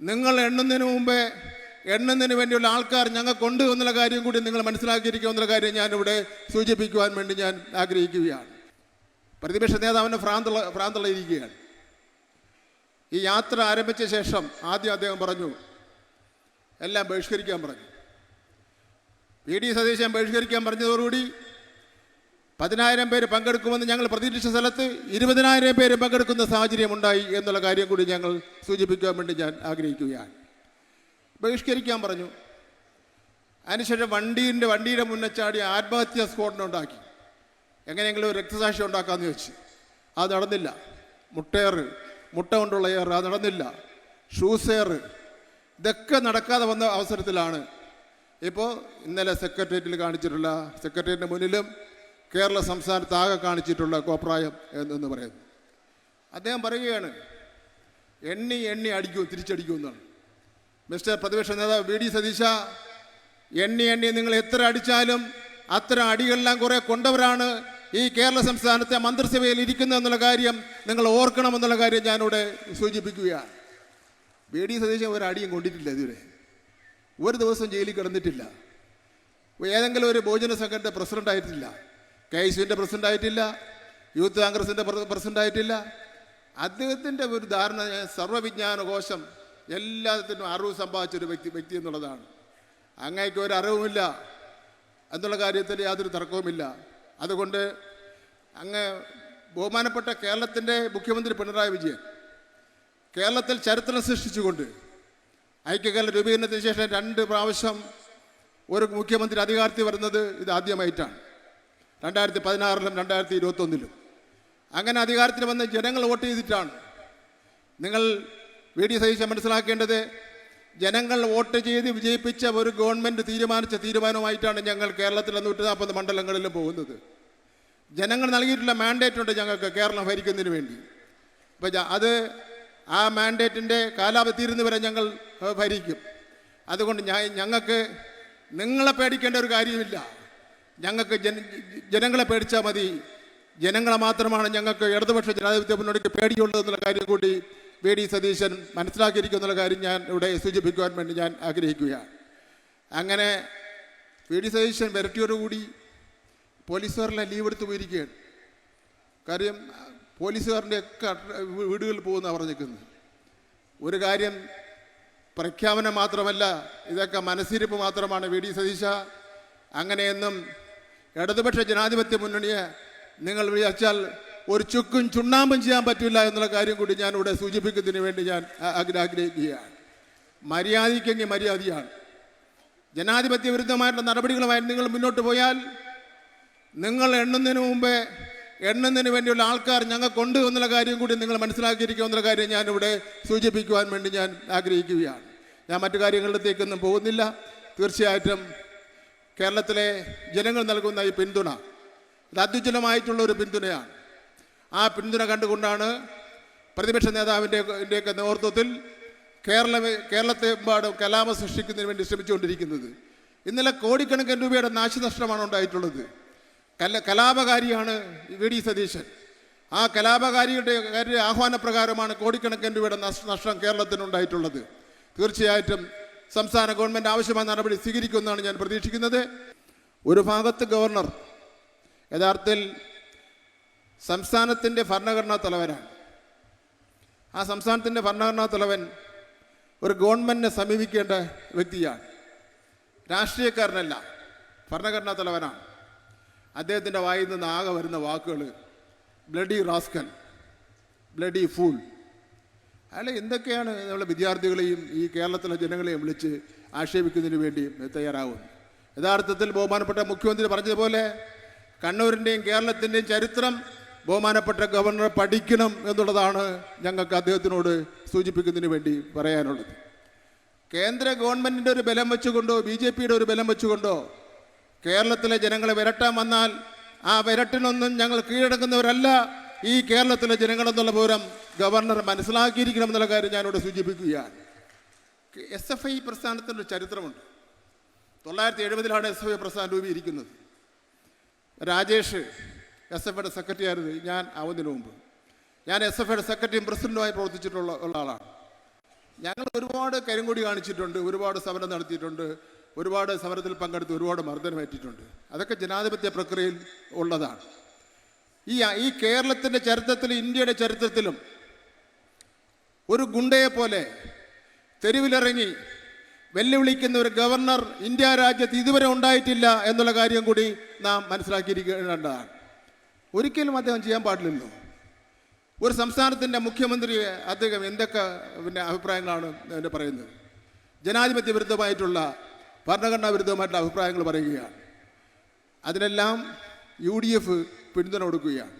നിങ്ങൾ എണ്ണുന്നതിന് മുമ്പേ എണ്ണുന്നതിന് വേണ്ടിയുള്ള ആൾക്കാർ ഞങ്ങൾ കൊണ്ടുവന്നുള്ള കാര്യം കൂടി നിങ്ങൾ മനസ്സിലാക്കിയിരിക്കുക എന്നുള്ള കാര്യം ഞാനിവിടെ സൂചിപ്പിക്കുവാൻ വേണ്ടി ഞാൻ ആഗ്രഹിക്കുകയാണ്. പ്രതിപക്ഷ നേതാവിന് ഭ്രാന്തുള്ള ഭ്രാന്തുള്ള ഇരിക്കുകയാണ് ഈ യാത്ര ആരംഭിച്ച ശേഷം ആദ്യം അദ്ദേഹം പറഞ്ഞു എല്ലാം ബഹിഷ്കരിക്കാൻ പറഞ്ഞു. V D. സതീശൻ ബഹിഷ്കരിക്കാൻ പറഞ്ഞതോടുകൂടി പതിനായിരം പേര് പങ്കെടുക്കുമെന്ന് ഞങ്ങൾ പ്രതീക്ഷിച്ച സ്ഥലത്ത് ഇരുപതിനായിരം പേര് പങ്കെടുക്കുന്ന സാഹചര്യം ഉണ്ടായി എന്നുള്ള കാര്യം കൂടി ഞങ്ങൾ സൂചിപ്പിക്കാൻ വേണ്ടി ഞാൻ ആഗ്രഹിക്കുകയാണ്. ബഹിഷ്കരിക്കാൻ പറഞ്ഞു. അതിനുശേഷം വണ്ടീന്റെ വണ്ടിയുടെ മുന്നേ ചാടി ആത്മഹത്യാ സ്ഫോടനം ഉണ്ടാക്കി. എങ്ങനെയെങ്കിലും ഒരു രക്തസാക്ഷി ഉണ്ടാക്കാമെന്ന് വെച്ച്. അത് നടന്നില്ല. മുട്ടയർ മുട്ട കൊണ്ടുള്ള ഏറ് അത് നടന്നില്ല. ഷൂസ് ഏറ് ഇതൊക്കെ നടക്കാതെ വന്ന അവസരത്തിലാണ്. ഇപ്പോൾ ഇന്നലെ സെക്രട്ടേറിയറ്റിൽ കാണിച്ചിട്ടുള്ള സെക്രട്ടേറിയറ്റിന്റെ മുന്നിലും കേരള സംസ്ഥാനത്ത് ആകെ കാണിച്ചിട്ടുള്ള കോപ്രായം എന്ന് പറയുന്നു. അദ്ദേഹം പറയുകയാണ് എണ്ണി എണ്ണി അടിക്കൂ തിരിച്ചടിക്കൂ എന്നാണ്. മിസ്റ്റർ പ്രതിപക്ഷ നേതാവ് വി ഡി സതീശ എണ്ണി എണ്ണി നിങ്ങൾ എത്ര അടിച്ചാലും അത്തരം അടികളെല്ലാം കുറെ കൊണ്ടവരാണ് ഈ കേരള സംസ്ഥാനത്തെ മന്ത്രിസഭയിൽ ഇരിക്കുന്നത് എന്നുള്ള കാര്യം നിങ്ങൾ ഓർക്കണമെന്നുള്ള കാര്യം ഞാനിവിടെ സൂചിപ്പിക്കുകയാണ്. വി ഡി സതീശൻ ഒരു അടിയും കൊണ്ടിട്ടില്ല ഇതുവരെ. ഒരു ദിവസം ജയിലിൽ കിടന്നിട്ടില്ല. ഏതെങ്കിലും ഒരു ഭോജന സംഘത്തിന്റെ പ്രസിഡന്റ് ആയിട്ടില്ല. കെ ഐ സിന്റെ പ്രസിഡന്റ് ആയിട്ടില്ല യൂത്ത് കോൺഗ്രസിന്റെ പ്രസിഡന്റ് ആയിട്ടില്ല. അദ്ദേഹത്തിന്റെ ഒരു ധാരണ സർവവിജ്ഞാന കോശം എല്ലാത്തിനും അറിവ് സമ്പാദിച്ചൊരു വ്യക്തി വ്യക്തി എന്നുള്ളതാണ്. അങ്ങേക്ക് ഒരു അറിവുമില്ല. എന്നുള്ള കാര്യത്തിൽ യാതൊരു തർക്കവുമില്ല. അതുകൊണ്ട് അങ്ങ് ബഹുമാനപ്പെട്ട കേരളത്തിന്റെ മുഖ്യമന്ത്രി പിണറായി വിജയൻ കേരളത്തിൽ ചരിത്രം സൃഷ്ടിച്ചുകൊണ്ട് ഐക്യകേരള രൂപീകരണത്തിന് ശേഷം രണ്ട് പ്രാവശ്യം ഒരു മുഖ്യമന്ത്രി അധികാരത്തിൽ വരുന്നത് ഇത് ആദ്യമായിട്ടാണ്. രണ്ടായിരത്തി പതിനാറിലും രണ്ടായിരത്തി ഇരുപത്തൊന്നിലും അങ്ങനെ അധികാരത്തിൽ വന്ന് ജനങ്ങൾ വോട്ട് ചെയ്തിട്ടാണ്. നിങ്ങൾ വി ഡി സതീശൻ മനസ്സിലാക്കേണ്ടത് ജനങ്ങൾ വോട്ട് ചെയ്ത് വിജയിപ്പിച്ച ഒരു ഗവൺമെന്റ് തീരുമാനിച്ച തീരുമാനമായിട്ടാണ് ഞങ്ങൾ കേരളത്തിലെ നൂറ്റി നാൽപ്പത് മണ്ഡലങ്ങളിലും പോകുന്നത്. ജനങ്ങൾ നൽകിയിട്ടുള്ള മാൻഡേറ്റ് ഉണ്ട് ഞങ്ങൾക്ക് കേരളം ഭരിക്കുന്നതിന് വേണ്ടി. അപ്പം അത് ആ മാൻഡേറ്റിന്റെ കാലാവധി തീരുന്ന വരെ ഞങ്ങൾ ഭരിക്കും. അതുകൊണ്ട് ഞങ്ങൾക്ക് നിങ്ങളെ പേടിക്കേണ്ട ഒരു കാര്യമില്ല ഞങ്ങൾക്ക് ജന ജനങ്ങളെ പേടിച്ചാൽ മതി. ജനങ്ങളെ മാത്രമാണ് ഞങ്ങൾക്ക് ഇടതുപക്ഷ ജനാധിപത്യ മുന്നോടിക്ക് പേടിയുള്ളത് എന്നുള്ള കാര്യം കൂടി വി ഡി സതീശൻ മനസ്സിലാക്കിയിരിക്കുന്നുള്ള കാര്യം ഞാൻ ഇവിടെ സൂചിപ്പിക്കുവാൻ വേണ്ടി ഞാൻ ആഗ്രഹിക്കുകയാണ്. അങ്ങനെ വി ഡി സതീശൻ വരട്ടിയോടുകൂടി പോലീസുകാരെല്ലാം ലീവ് എടുത്ത് പോയിരിക്കുകയാണ്. കാര്യം പോലീസുകാരന്റെ ഒക്കെ വീടുകളിൽ പോകുന്ന പറഞ്ഞിരിക്കുന്നത്. ഒരു കാര്യം പ്രഖ്യാപനം മാത്രമല്ല ഇതൊക്കെ മനസ്സിരിപ്പ് മാത്രമാണ് വി ഡി സതീശ. അങ്ങനെയൊന്നും ഇടതുപക്ഷ ജനാധിപത്യ മുന്നണിയെ നിങ്ങൾ വിചാരിച്ചാൽ ഒരു ചുക്കും ചുണ്ണാമ്പും ചെയ്യാൻ പറ്റില്ല എന്നുള്ള കാര്യം കൂടി ഞാൻ ഇവിടെ സൂചിപ്പിക്കുന്നതിന് വേണ്ടി ഞാൻ ആഗ്രഹിക്കുകയാണ്. മര്യാദയ്ക്കെങ്കിൽ മര്യാദയാണ്. ജനാധിപത്യ വിരുദ്ധമായിട്ടുള്ള നടപടികളുമായി നിങ്ങൾ മുന്നോട്ട് പോയാൽ നിങ്ങൾ എണ്ണുന്നതിന് മുമ്പേ എണ്ണുന്നതിന് വേണ്ടിയുള്ള ആൾക്കാർ ഞങ്ങൾക്കുണ്ട് എന്നുള്ള കാര്യം കൂടി നിങ്ങൾ മനസ്സിലാക്കിയിരിക്കുക എന്നുള്ള കാര്യം ഇവിടെ സൂചിപ്പിക്കുവാൻ വേണ്ടി ഞാൻ ആഗ്രഹിക്കുകയാണ്. ഞാൻ മറ്റു കാര്യങ്ങളിലേക്കൊന്നും പോകുന്നില്ല. തീർച്ചയായിട്ടും കേരളത്തിലെ ജനങ്ങൾ നൽകുന്ന ഈ പിന്തുണ ഇത് അത്യുജ്വലമായിട്ടുള്ള ഒരു പിന്തുണയാണ്. ആ പിന്തുണ കണ്ടുകൊണ്ടാണ് പ്രതിപക്ഷ നേതാവിന്റെ ഒക്കെ നേതൃത്വത്തിൽ കേരള കേരളത്തെ എമ്പാടും കലാപം സൃഷ്ടിക്കുന്നതിന് വേണ്ടി ശ്രമിച്ചുകൊണ്ടിരിക്കുന്നത്. ഇന്നലെ കോടിക്കണക്കിന് രൂപയുടെ നാശനഷ്ടമാണ് ഉണ്ടായിട്ടുള്ളത്. കല കലാപകാരിയാണ് വി ഡി സതീശൻ. ആ കലാപകാരിയുടെ കാര്യം ആഹ്വാനപ്രകാരമാണ് കോടിക്കണക്കിന് രൂപയുടെ നഷ്ടം കേരളത്തിനുണ്ടായിട്ടുള്ളത് തീർച്ചയായിട്ടും സംസ്ഥാന ഗവൺമെന്റ് ആവശ്യമായ നടപടി സ്വീകരിക്കുമെന്നാണ് ഞാൻ പ്രതീക്ഷിക്കുന്നത്. ഒരു ഭാഗത്ത് ഗവർണർ യഥാർത്ഥത്തിൽ സംസ്ഥാനത്തിന്റെ ഭരണഘടനാ തലവനാണ്. ആ സംസ്ഥാനത്തിന്റെ ഭരണഘടനാ തലവൻ ഒരു ഗവൺമെന്റിനെ സമീപിക്കേണ്ട വ്യക്തിയാണ്. രാഷ്ട്രീയക്കാരനല്ല ഭരണഘടനാ തലവനാണ്. അദ്ദേഹത്തിന്റെ വായിൽ നിന്ന് ആകെ വരുന്ന വാക്കുകൾ ബ്ലഡി റാസ്കൻ ബ്ലഡി ഫൂൾ. അയാൾ എന്തൊക്കെയാണ് നമ്മളെ വിദ്യാർത്ഥികളെയും ഈ കേരളത്തിലെ ജനങ്ങളെയും വിളിച്ച് ആക്ഷേപിക്കുന്നതിന് വേണ്ടി തയ്യാറാവുന്നത്? യഥാർത്ഥത്തിൽ ബഹുമാനപ്പെട്ട മുഖ്യമന്ത്രി പറഞ്ഞതുപോലെ കണ്ണൂരിന്റെയും കേരളത്തിന്റെയും ചരിത്രം ബഹുമാനപ്പെട്ട ഗവർണർ പഠിക്കണം എന്നുള്ളതാണ് ഞങ്ങൾക്ക് അദ്ദേഹത്തിനോട് സൂചിപ്പിക്കുന്നതിന് വേണ്ടി പറയാനുള്ളത്. കേന്ദ്ര ഗവൺമെന്റിന്റെ ഒരു ബലം വെച്ചുകൊണ്ടോ ബി ജെ പിയുടെ ഒരു ബലം വെച്ചുകൊണ്ടോ കേരളത്തിലെ ജനങ്ങളെ വിരട്ടാൻ വന്നാൽ ആ വിരട്ടിനൊന്നും ഞങ്ങൾ കീഴടങ്ങുന്നവരല്ല. ഈ കേരളത്തിലെ ജനങ്ങൾ എന്നുള്ള വിവരം ഗവർണർ മനസ്സിലാക്കിയിരിക്കണം എന്നുള്ള കാര്യം ഞാനിവിടെ സൂചിപ്പിക്കുകയാണ്. എസ് എഫ് ഐ പ്രസ്ഥാനത്തിന്റെ ചരിത്രമുണ്ട്. തൊള്ളായിരത്തി എഴുപതിലാണ് എസ് എഫ് ഐ പ്രസ്ഥാനം രൂപീകരിക്കുന്നത്. രാജേഷ് എസ് എഫ് ഐയുടെ സെക്രട്ടറി ആയിരുന്നു ഞാൻ ആവുന്നതിന് മുമ്പ്. ഞാൻ എസ് എഫ് ഐയുടെ സെക്രട്ടറിയും പ്രസിഡന്റുമായി പ്രവർത്തിച്ചിട്ടുള്ള ആളാണ്. ഞങ്ങൾ ഒരുപാട് കരിങ്കൊടി കാണിച്ചിട്ടുണ്ട്. ഒരുപാട് സമരം നടത്തിയിട്ടുണ്ട്. ഒരുപാട് സമരത്തിൽ പങ്കെടുത്ത് ഒരുപാട് മർദ്ദനമേറ്റിട്ടുണ്ട് അതൊക്കെ ജനാധിപത്യ പ്രക്രിയയിൽ ഉള്ളതാണ്. ഈ ഈ കേരളത്തിന്റെ ചരിത്രത്തിലും ഇന്ത്യയുടെ ചരിത്രത്തിലും ഒരു ഗുണ്ടയെ പോലെ തെരുവിലിറങ്ങി വെല്ലുവിളിക്കുന്ന ഒരു ഗവർണർ ഇന്ത്യ രാജ്യത്ത് ഇതുവരെ ഉണ്ടായിട്ടില്ല എന്നുള്ള കാര്യം കൂടി നാം മനസ്സിലാക്കിയിരിക്കേണ്ടതാണ്. ഒരിക്കലും അദ്ദേഹം ചെയ്യാൻ പാടില്ലല്ലോ. ഒരു സംസ്ഥാനത്തിന്റെ മുഖ്യമന്ത്രിയെ അദ്ദേഹം എന്തൊക്കെ പിന്നെ അഭിപ്രായങ്ങളാണ് എന്റെ പറയുന്നത്? ജനാധിപത്യ വിരുദ്ധമായിട്ടുള്ള ഭരണഘടനാ വിരുദ്ധമായിട്ടുള്ള അഭിപ്രായങ്ങൾ പറയുകയാണ്. അതിനെല്ലാം യു ഡി എഫ് പിന്തുണ കൊടുക്കുകയാണ്.